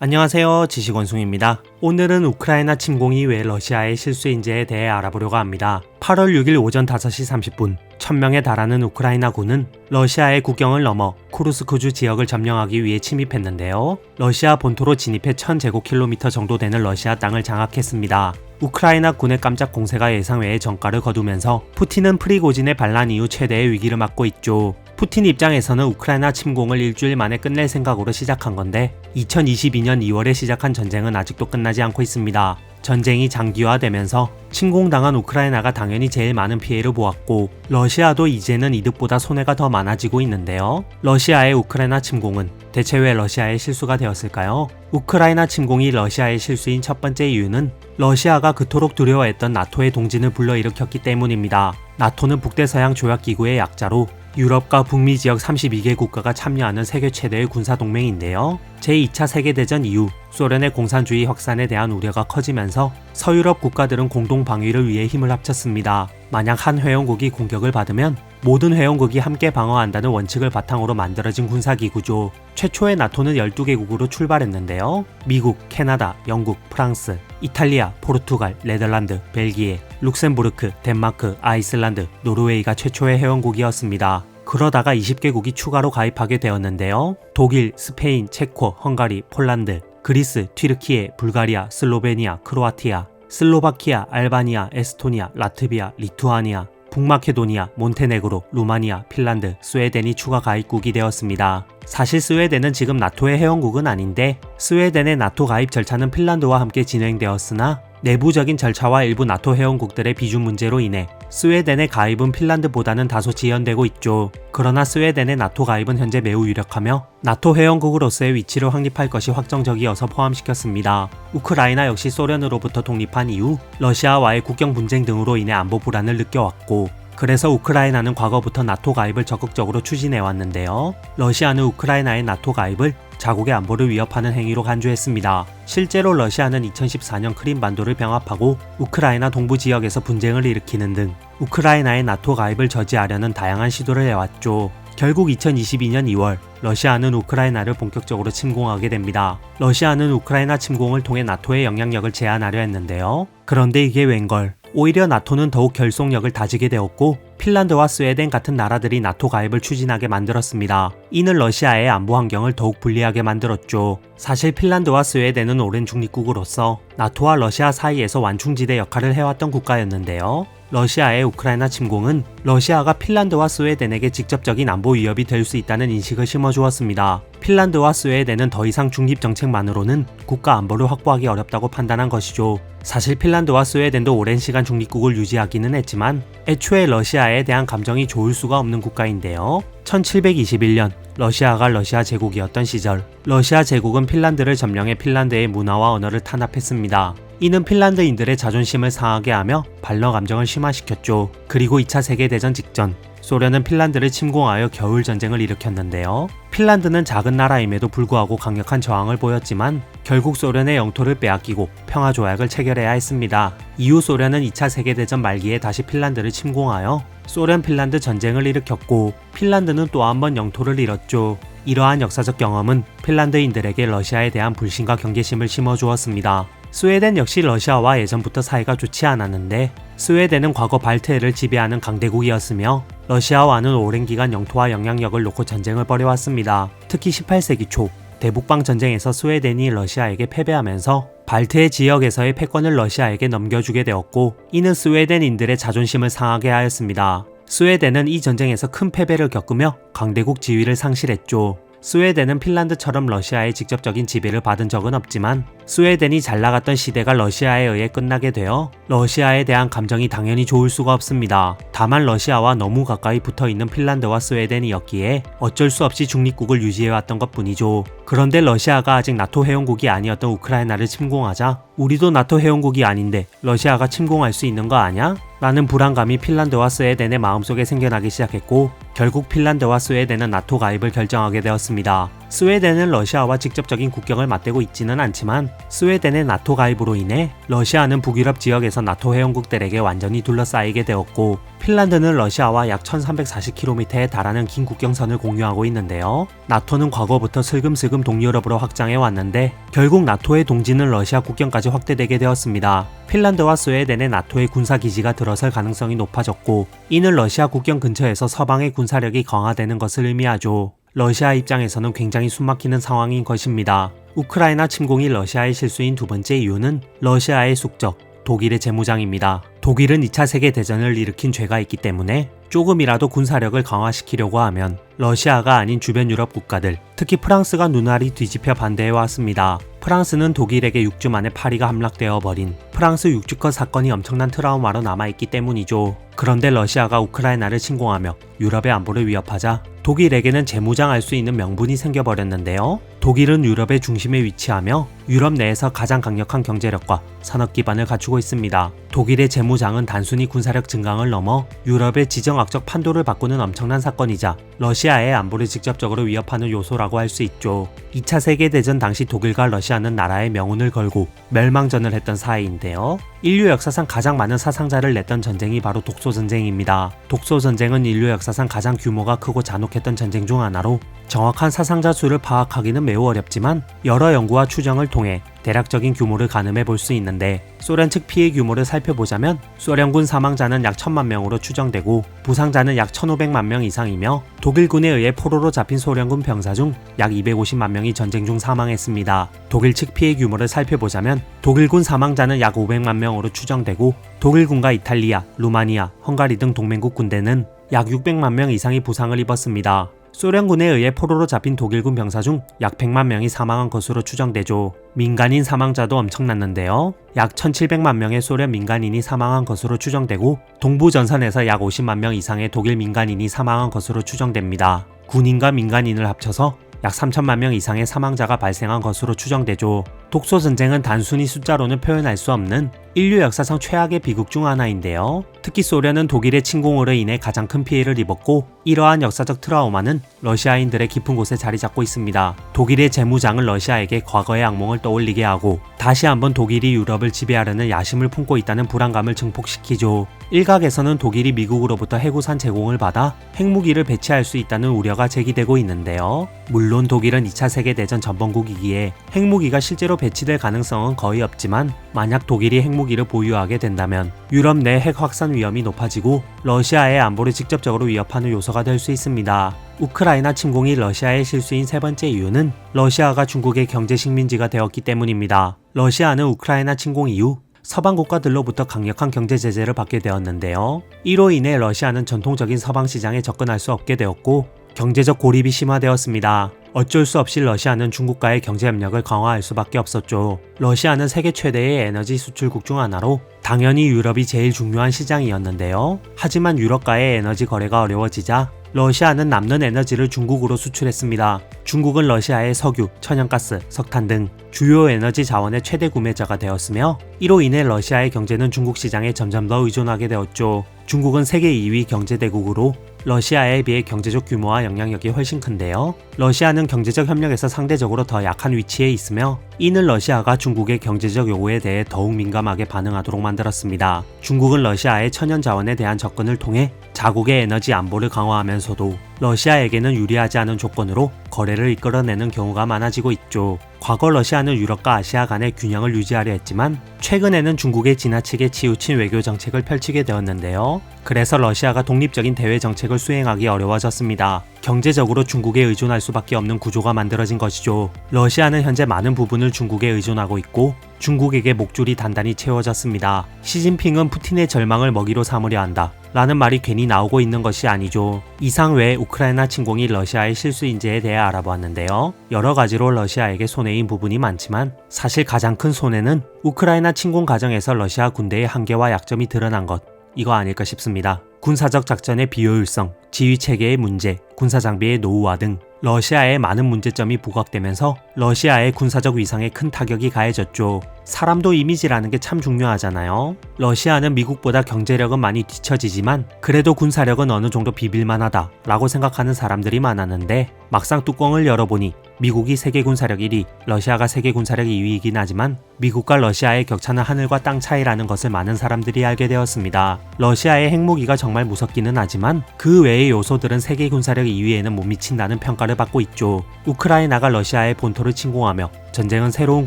안녕하세요. 지식원숭입니다. 오늘은 우크라이나 침공이 왜 러시아의 실수인지에 대해 알아보려고 합니다. 8월 6일 오전 5시 30분, 1000명에 달하는 우크라이나 군은 러시아의 국경을 넘어 쿠르스크주 지역을 점령하기 위해 침입했는데요. 러시아 본토로 진입해 1000제곱킬로미터 정도 되는 러시아 땅을 장악했습니다. 우크라이나 군의 깜짝 공세가 예상외의 전가를 거두면서 푸틴은 프리고진의 반란 이후 최대의 위기를 맞고 있죠. 푸틴 입장에서는 우크라이나 침공을 일주일 만에 끝낼 생각으로 시작한 건데 2022년 2월에 시작한 전쟁은 아직도 끝나지 않고 있습니다. 전쟁이 장기화되면서 침공당한 우크라이나가 당연히 제일 많은 피해를 보았고 러시아도 이제는 이득보다 손해가 더 많아지고 있는데요. 러시아의 우크라이나 침공은 대체 왜 러시아의 실수가 되었을까요? 우크라이나 침공이 러시아의 실수인 첫 번째 이유는 러시아가 그토록 두려워했던 나토의 동진을 불러일으켰기 때문입니다. 나토는 북대서양 조약기구의 약자로 유럽과 북미 지역 32개 국가가 참여하는 세계 최대의 군사동맹인데요. 제2차 세계대전 이후 소련의 공산주의 확산에 대한 우려가 커지면서 서유럽 국가들은 공동 방위를 위해 힘을 합쳤습니다. 만약 한 회원국이 공격을 받으면 모든 회원국이 함께 방어한다는 원칙을 바탕으로 만들어진 군사기구죠. 최초의 나토는 12개국으로 출발했는데요. 미국, 캐나다, 영국, 프랑스, 이탈리아, 포르투갈, 네덜란드, 벨기에, 룩셈부르크, 덴마크, 아이슬란드, 노르웨이가 최초의 회원국이었습니다. 그러다가 20개국이 추가로 가입하게 되었는데요. 독일, 스페인, 체코, 헝가리, 폴란드, 그리스, 튀르키예, 불가리아, 슬로베니아, 크로아티아, 슬로바키아, 알바니아, 에스토니아, 라트비아, 리투아니아, 북마케도니아, 몬테네그로, 루마니아, 핀란드, 스웨덴이 추가 가입국이 되었습니다. 사실 스웨덴은 지금 나토의 회원국은 아닌데 스웨덴의 나토 가입 절차는 핀란드와 함께 진행되었으나 내부적인 절차와 일부 나토 회원국들의 비준 문제로 인해 스웨덴의 가입은 핀란드보다는 다소 지연되고 있죠. 그러나 스웨덴의 나토 가입은 현재 매우 유력하며 나토 회원국으로서의 위치를 확립할 것이 확정적이어서 포함시켰습니다. 우크라이나 역시 소련으로부터 독립한 이후 러시아와의 국경 분쟁 등으로 인해 안보 불안을 느껴왔고 그래서 우크라이나는 과거부터 나토 가입을 적극적으로 추진해 왔는데요. 러시아는 우크라이나의 나토 가입을 자국의 안보를 위협하는 행위로 간주했습니다. 실제로 러시아는 2014년 크림반도를 병합하고 우크라이나 동부 지역에서 분쟁을 일으키는 등 우크라이나의 나토 가입을 저지하려는 다양한 시도를 해왔죠. 결국 2022년 2월 러시아는 우크라이나를 본격적으로 침공하게 됩니다. 러시아는 우크라이나 침공을 통해 나토의 영향력을 제한하려 했는데요. 그런데 이게 웬걸 오히려 나토는 더욱 결속력을 다지게 되었고 핀란드와 스웨덴 같은 나라들이 나토 가입을 추진하게 만들었습니다. 이는 러시아의 안보 환경을 더욱 불리하게 만들었죠. 사실 핀란드와 스웨덴은 오랜 중립국으로서 나토와 러시아 사이에서 완충지대 역할을 해왔던 국가였는데요. 러시아의 우크라이나 침공은 러시아가 핀란드와 스웨덴에게 직접적인 안보 위협이 될 수 있다는 인식을 심어주었습니다. 핀란드와 스웨덴은 더 이상 중립 정책만으로는 국가 안보를 확보하기 어렵다고 판단한 것이죠. 사실 핀란드와 스웨덴도 오랜 시간 중립국을 유지하기는 했지만 애초에 러시아에 대한 감정이 좋을 수가 없는 국가인데요. 1721년 러시아가 러시아 제국이었던 시절 러시아 제국은 핀란드를 점령해 핀란드의 문화와 언어를 탄압했습니다. 이는 핀란드인들의 자존심을 상하게 하며 반러 감정을 심화시켰죠. 그리고 2차 세계대전 직전 소련은 핀란드를 침공하여 겨울 전쟁을 일으켰는데요. 핀란드는 작은 나라임에도 불구하고 강력한 저항을 보였지만 결국 소련의 영토를 빼앗기고 평화 조약을 체결해야 했습니다. 이후 소련은 2차 세계대전 말기에 다시 핀란드를 침공하여 소련 핀란드 전쟁을 일으켰고 핀란드는 또 한 번 영토를 잃었죠. 이러한 역사적 경험은 핀란드인들에게 러시아에 대한 불신과 경계심을 심어주었습니다. 스웨덴 역시 러시아와 예전부터 사이가 좋지 않았는데 스웨덴은 과거 발트해를 지배하는 강대국이었으며 러시아와는 오랜 기간 영토와 영향력을 놓고 전쟁을 벌여왔습니다. 특히 18세기 초 대북방 전쟁에서 스웨덴이 러시아에게 패배하면서 발트해 지역에서의 패권을 러시아에게 넘겨주게 되었고 이는 스웨덴인들의 자존심을 상하게 하였습니다. 스웨덴은 이 전쟁에서 큰 패배를 겪으며 강대국 지위를 상실했죠. 스웨덴은 핀란드처럼 러시아의 직접적인 지배를 받은 적은 없지만 스웨덴이 잘 나갔던 시대가 러시아에 의해 끝나게 되어 러시아에 대한 감정이 당연히 좋을 수가 없습니다. 다만 러시아와 너무 가까이 붙어 있는 핀란드와 스웨덴이었기에 어쩔 수 없이 중립국을 유지해왔던 것 뿐이죠. 그런데 러시아가 아직 나토 회원국이 아니었던 우크라이나를 침공하자 우리도 나토 회원국이 아닌데 러시아가 침공할 수 있는 거 아냐? 라는 불안감이 핀란드와 스웨덴의 마음속에 생겨나기 시작했고 결국 핀란드와 스웨덴은 나토 가입을 결정하게 되었습니다. 스웨덴은 러시아와 직접적인 국경을 맞대고 있지는 않지만 스웨덴의 나토 가입으로 인해 러시아는 북유럽 지역에서 나토 회원국들에게 완전히 둘러싸이게 되었고 핀란드는 러시아와 약 1340km에 달하는 긴 국경선을 공유하고 있는데요. 나토는 과거부터 슬금슬금 동유럽으로 확장해 왔는데 결국 나토의 동지는 러시아 국경까지 확대되게 되었습니다. 핀란드와 스웨덴의 나토의 군사 기지가 들어설 가능성이 높아졌고 이는 러시아 국경 근처에서 서방의 군사력이 강화되는 것을 의미하죠. 러시아 입장에서는 굉장히 숨막히는 상황인 것입니다. 우크라이나 침공이 러시아의 실수인 두 번째 이유는 러시아의 숙적, 독일의 재무장입니다. 독일은 2차 세계대전을 일으킨 죄가 있기 때문에 조금이라도 군사력을 강화시키려고 하면 러시아가 아닌 주변 유럽 국가들, 특히 프랑스가 눈알이 뒤집혀 반대해 왔습니다. 프랑스는 독일에게 6주 만에 파리가 함락되어 버린 프랑스 육주컷 사건이 엄청난 트라우마로 남아있기 때문이죠. 그런데 러시아가 우크라이나를 침공하며 유럽의 안보를 위협하자 독일에게는 재무장할 수 있는 명분이 생겨버렸는데요. 독일은 유럽의 중심에 위치하며 유럽 내에서 가장 강력한 경제력과 산업 기반을 갖추고 있습니다. 독일의 재무장은 단순히 군사력 증강을 넘어 유럽의 지정학적 판도를 바꾸는 엄청난 사건이자 러시아의 안보를 직접적으로 위협하는 요소라고 할 수 있죠. 2차 세계대전 당시 독일과 러시아는 나라의 명운을 걸고 멸망전을 했던 사이인데요. 인류 역사상 가장 많은 사상자를 냈던 전쟁이 바로 독소전쟁입니다. 독소전쟁은 인류 역사상 가장 규모가 크고 잔혹했던 전쟁 중 하나로 정확한 사상자 수를 파악하기는 매우 어렵지만 여러 연구와 추정을 통해 대략적인 규모를 가늠해 볼 수 있는데 소련 측 피해 규모를 살펴보자면 소련군 사망자는 약 1000만 명으로 추정되고 부상자는 약 1500만 명 이상이며 독일군에 의해 포로로 잡힌 소련군 병사 중 약 250만 명이 전쟁 중 사망했습니다. 독일 측 피해 규모를 살펴보자면 독일군 사망자는 약 500만 명으로 추정되고 독일군과 이탈리아, 루마니아, 헝가리 등 동맹국 군대는 약 600만 명 이상이 부상을 입었습니다. 소련군에 의해 포로로 잡힌 독일군 병사 중 약 100만 명이 사망한 것으로 추정되죠. 민간인 사망자도 엄청났는데요. 약 1700만 명의 소련 민간인이 사망한 것으로 추정되고 동부 전선에서 약 50만 명 이상의 독일 민간인이 사망한 것으로 추정됩니다. 군인과 민간인을 합쳐서 약 3천만 명 이상의 사망자가 발생한 것으로 추정되죠. 독소 전쟁은 단순히 숫자로는 표현할 수 없는 인류 역사상 최악의 비극 중 하나인데요. 특히 소련은 독일의 침공으로 인해 가장 큰 피해를 입었고 이러한 역사적 트라우마는 러시아인들의 깊은 곳에 자리 잡고 있습니다. 독일의 재무장은 러시아에게 과거의 악몽을 떠올리게 하고 다시 한번 독일이 유럽을 지배하려는 야심을 품고 있다는 불안감을 증폭시키죠. 일각에서는 독일이 미국으로부터 해구산 제공을 받아 핵무기를 배치할 수 있다는 우려가 제기되고 있는데요. 물론 독일은 2차 세계대전 전범국이기에 핵무기가 실제로 배치될 가능성은 거의 없지만 만약 독일이 핵무기를 보유하게 된다면 유럽 내 핵 확산 위험이 높아지고 러시아의 안보를 직접적으로 위협하는 요소가 될 수 있습니다. 우크라이나 침공이 러시아의 실수인 세 번째 이유는 러시아가 중국의 경제 식민지가 되었기 때문입니다. 러시아는 우크라이나 침공 이후 서방 국가들로부터 강력한 경제 제재를 받게 되었는데요. 이로 인해 러시아는 전통적인 서방 시장에 접근할 수 없게 되었고 경제적 고립이 심화되었습니다. 어쩔 수 없이 러시아는 중국과의 경제 협력을 강화할 수밖에 없었죠. 러시아는 세계 최대의 에너지 수출국 중 하나로 당연히 유럽이 제일 중요한 시장이었는데요. 하지만 유럽과의 에너지 거래가 어려워지자 러시아는 남는 에너지를 중국으로 수출했습니다. 중국은 러시아의 석유, 천연가스, 석탄 등 주요 에너지 자원의 최대 구매자가 되었으며 이로 인해 러시아의 경제는 중국 시장에 점점 더 의존하게 되었죠. 중국은 세계 2위 경제대국으로 러시아에 비해 경제적 규모와 영향력이 훨씬 큰데요. 러시아는 경제적 협력에서 상대적으로 더 약한 위치에 있으며 이는 러시아가 중국의 경제적 요구에 대해 더욱 민감하게 반응하도록 만들었습니다. 중국은 러시아의 천연 자원에 대한 접근을 통해 자국의 에너지 안보를 강화하면서도 러시아에게는 유리하지 않은 조건으로 거래를 이끌어내는 경우가 많아지고 있죠. 과거 러시아는 유럽과 아시아 간의 균형을 유지하려 했지만 최근에는 중국에 지나치게 치우친 외교 정책을 펼치게 되었는데요. 그래서 러시아가 독립적인 대외 정책 을 수행하기 어려워졌습니다. 경제적으로 중국에 의존할 수밖에 없는 구조가 만들어진 것이죠. 러시아는 현재 많은 부분을 중국에 의존하고 있고 중국에게 목줄이 단단히 채워졌습니다. 시진핑은 푸틴의 절망을 먹이로 삼으려 한다. 라는 말이 괜히 나오고 있는 것이 아니죠. 이상 외에 우크라이나 침공이 러시아의 실수인지에 대해 알아보았는데요. 여러 가지로 러시아에게 손해인 부분이 많지만 사실 가장 큰 손해는 우크라이나 침공 과정에서 러시아 군대의 한계와 약점이 드러난 것. 이거 아닐까 싶습니다. 군사적 작전의 비효율성, 지휘 체계의 문제, 군사 장비의 노후화 등 러시아에 많은 문제점이 부각되면서 러시아의 군사적 위상에 큰 타격이 가해졌죠. 사람도 이미지라는 게 참 중요하잖아요. 러시아는 미국보다 경제력은 많이 뒤처지지만 그래도 군사력은 어느 정도 비빌만하다 라고 생각하는 사람들이 많았는데 막상 뚜껑을 열어보니 미국이 세계 군사력 1위, 러시아가 세계 군사력 2위이긴 하지만 미국과 러시아의 격차는 하늘과 땅 차이라는 것을 많은 사람들이 알게 되었습니다. 러시아의 핵무기가 정말 무섭기는 하지만 그 외의 요소들은 세계 군사력 2위에는 못 미친다는 평가를 받고 있죠. 우크라이나가 러시아의 본토를 침공하며 전쟁은 새로운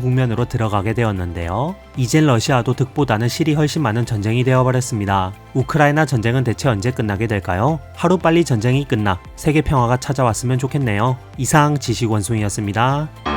국면으로 들어가게 되었는데 요. 이젠 러시아도 득보다는 실이 훨씬 많은 전쟁이 되어버렸습니다. 우크라이나 전쟁은 대체 언제 끝나게 될까요? 하루 빨리 전쟁이 끝나 세계 평화가 찾아왔으면 좋겠네요. 이상 지식원숭이였습니다.